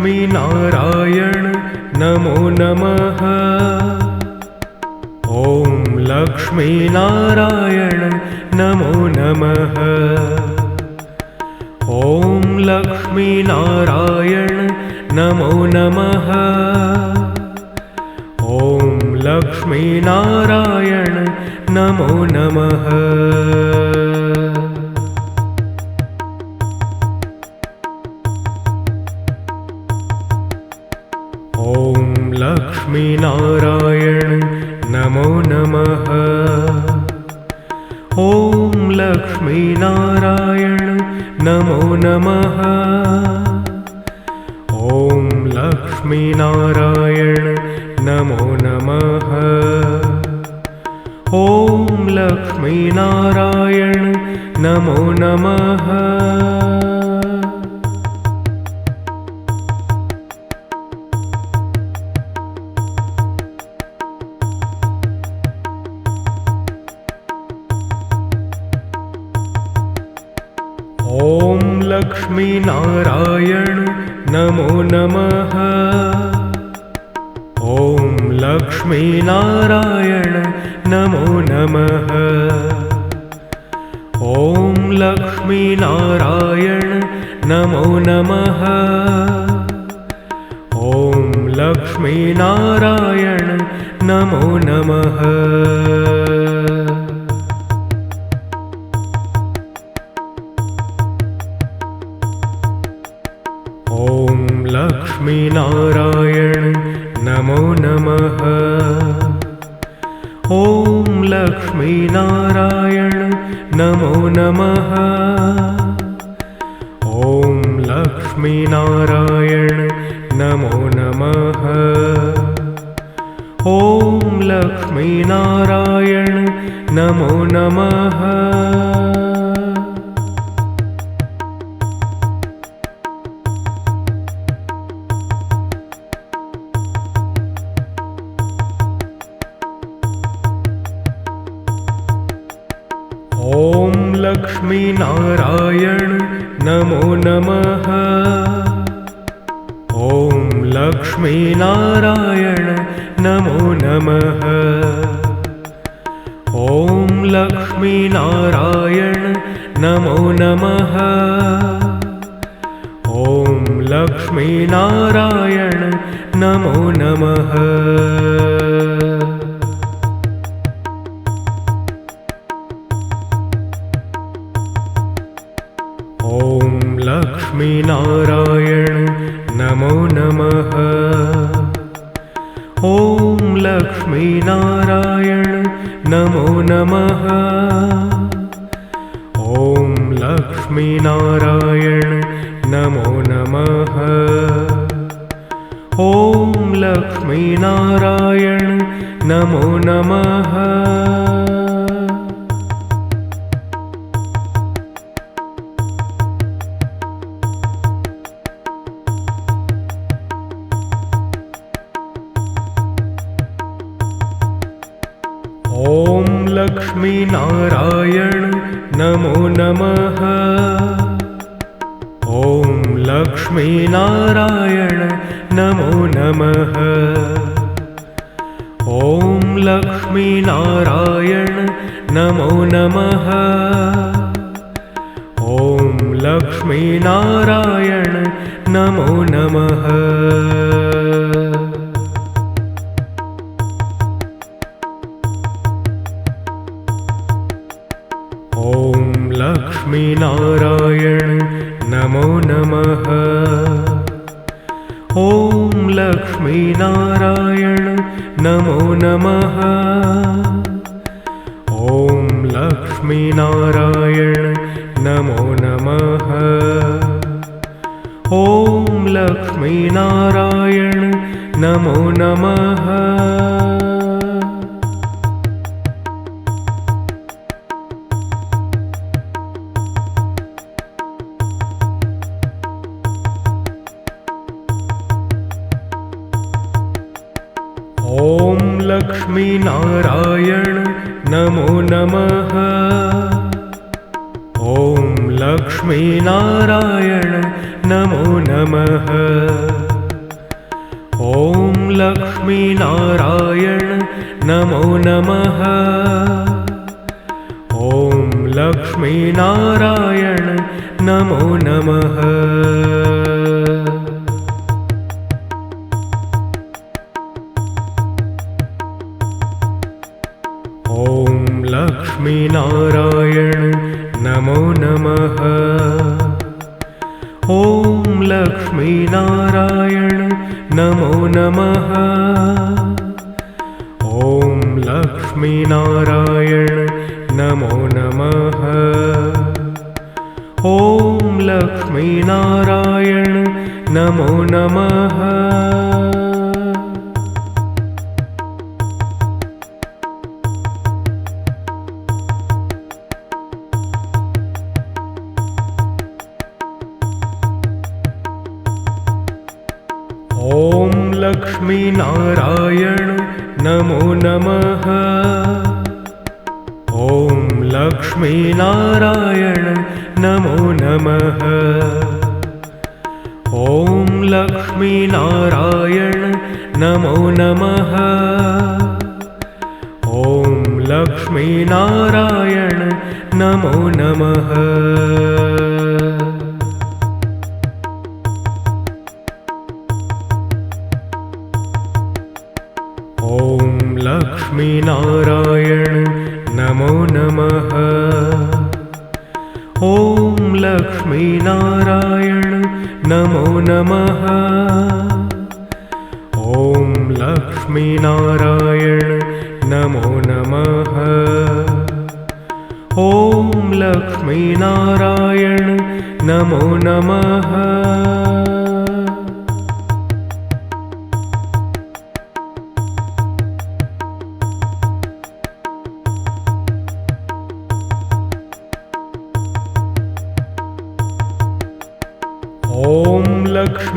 लक्ष्मीनारायण नमो नमः। ॐ लक्ष्मीनारायण नमो नमः। ॐ लक्ष्मीनारायण नमो नमः। ॐ लक्ष्मीनारायण नमो नमः ॐ लक्ष्मीनारायण नमो नमः। ॐ लक्ष्मीनारायण नमो नमः। ॐ लक्ष्मीनारायण नमो नमः लक्ष्मीनारायण नमो नमः। ॐ लक्ष्मीनारायण नमो नमः। ॐ लक्ष्मीनारायण नमो नमः। ॐ लक्ष्मीनारायण नमो नमः लक्ष्मीनारायण नमो नमः। ॐ लक्ष्मीनारायण नमो नमः। ॐ लक्ष्मीनारायण नमो नमः। ॐ लक्ष्मीनारायण नमो नमः लक्ष्मीनारायण नमो नमः। ॐ लक्ष्मीनारायण नमो नमः। ॐ लक्ष्मीनारायण नमो नमः। ॐ लक्ष्मीनारायण नमो नमः लक्ष्मीनारायण नमो नमः। ॐ लक्ष्मीनारायण नमो नमः। ॐ लक्ष्मीनारायण नमो नमः। ॐ लक्ष्मीनारायण नमो नमः नमो नमः। ॐ लक्ष्मीनारायण नमो नमः। ॐ लक्ष्मीनारायण नमो नमः। ॐ लक्ष्मीनारायण नमो नमः ॐ लक्ष्मीनारायण नमो नमः। ॐ लक्ष्मीनारायण नमो नमः। ॐ लक्ष्मीनारायण नमो नमः लक्ष्मीनारायण नमो नमः। ॐ लक्ष्मीनारायण नमो नमः। ॐ लक्ष्मीनारायण नमो नमः। ॐ लक्ष्मीनारायण नमो नमः लक्ष्मीनारायण नमो नमः। ॐ लक्ष्मीनारायण नमो नमः। ॐ लक्ष्मीनारायण नमो नमः। ॐ लक्ष्मीनारायण नमो नमः ॐ लक्ष्मीनारायण नमो नमः। ॐ लक्ष्मीनारायण नमो नमः। ॐ लक्ष्मीनारायण नमो नमः। ॐ लक्ष्मीनारायण नमो नमः लक्ष्मीनारायण नमो नमः। ॐ लक्ष्मीनारायण नमो नमः। ॐ लक्ष्मीनारायण नमो नमः। ॐ लक्ष्मीनारायण नमो नमः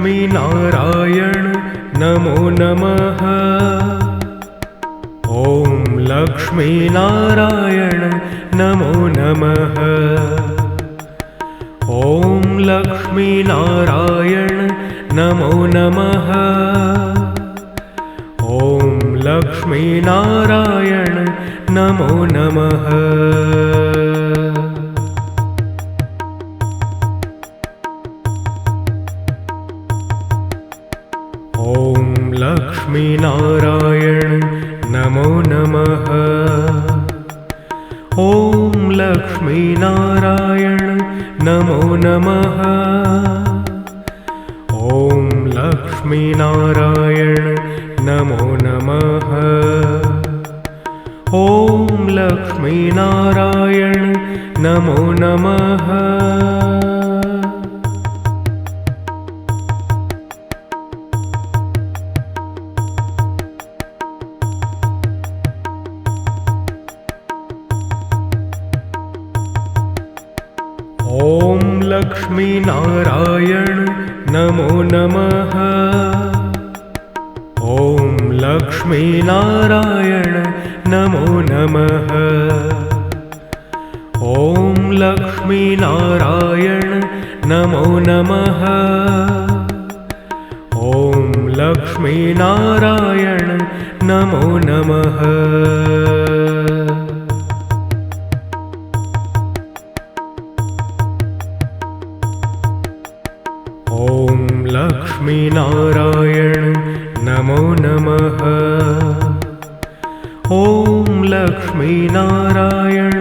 लक्ष्मीनारायण नमो नमः। ॐ लक्ष्मीनारायण नमो नमः। ॐ लक्ष्मीनारायण नमो नमः। ॐ लक्ष्मीनारायण नमो नमः लक्ष्मीनारायण नमो नमः। ॐ लक्ष्मीनारायण नमो नमः। ॐ लक्ष्मीनारायण नमो नमः। ॐ लक्ष्मीनारायण नमो नमः लक्ष्मीनारायण नमो नमः। ॐ लक्ष्मीनारायण नमो नमः। ॐ लक्ष्मीनारायण नमो नमः। ॐ लक्ष्मीनारायण नमो नमः लक्ष्मीनारायण नमो नमः। ॐ लक्ष्मीनारायण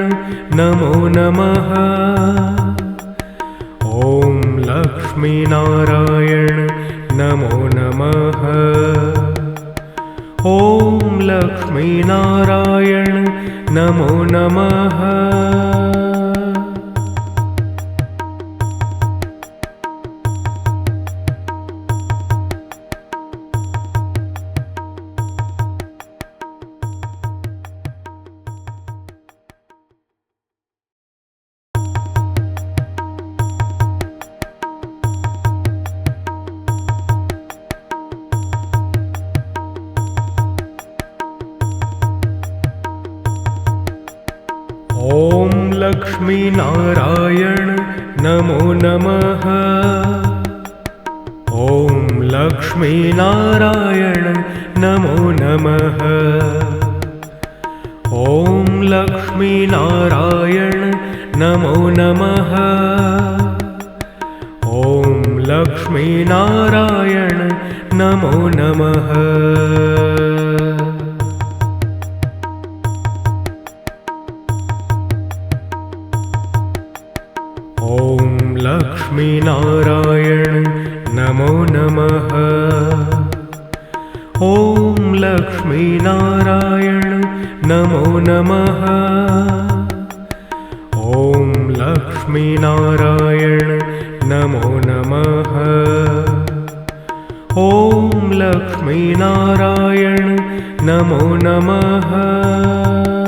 नमो नमः। ॐ लक्ष्मीनारायण नमो नमः। ॐ लक्ष्मीनारायण नमो नमः लक्ष्मीनारायण नमो नमः। ॐ लक्ष्मीनारायण नमो नमः। ॐ लक्ष्मीनारायण नमो नमः। ॐ लक्ष्मीनारायण नमो नमः लक्ष्मीनारायण नमो नमः। ॐ लक्ष्मीनारायण नमो नमः। ॐ लक्ष्मीनारायण नमो नमः। ॐ लक्ष्मीनारायण नमो नमः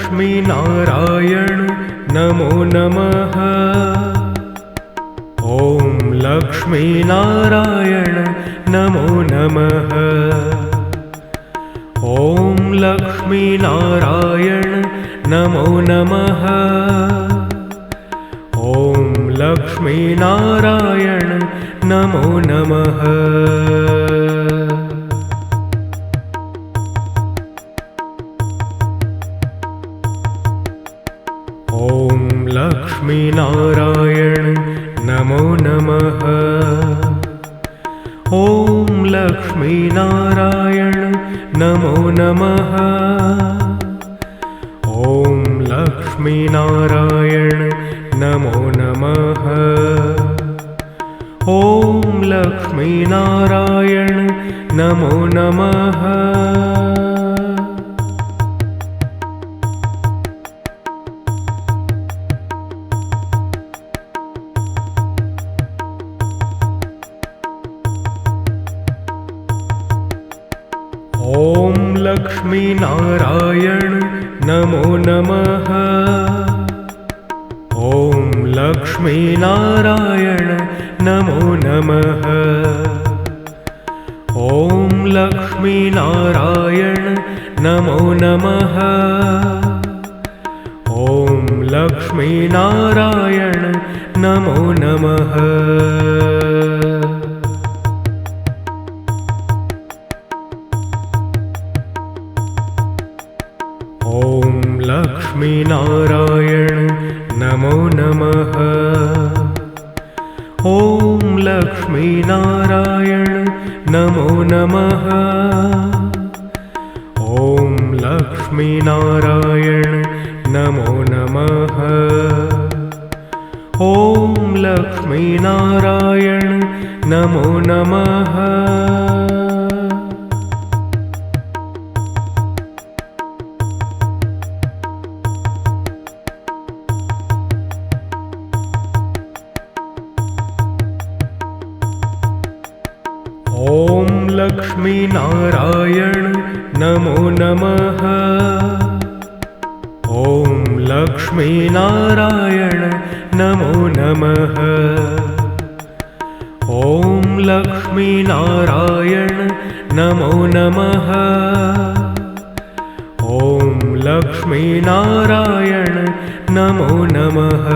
लक्ष्मीनारायण नमो नमः। ॐ लक्ष्मीनारायण नमो नमः। ॐ लक्ष्मीनारायण नमो नमः। ॐ लक्ष्मीनारायण नमो नमः नमो। ॐ लक्ष्मीनारायण नमो नमः। ॐ लक्ष्मीनारायण नमो नमः लक्ष्मीनारायण नमो नमः। ॐ लक्ष्मीनारायण नमो नमः। ॐ लक्ष्मीनारायण नमो नमः। ॐ लक्ष्मीनारायण नमो नमः लक्ष्मीनारायण नमो नमः। ॐ लक्ष्मीनारायण नमो नमः। ॐ लक्ष्मीनारायण नमो नमः। ॐ लक्ष्मीनारायण नमो नमः। ॐ लक्ष्मीनारायण नमो नमः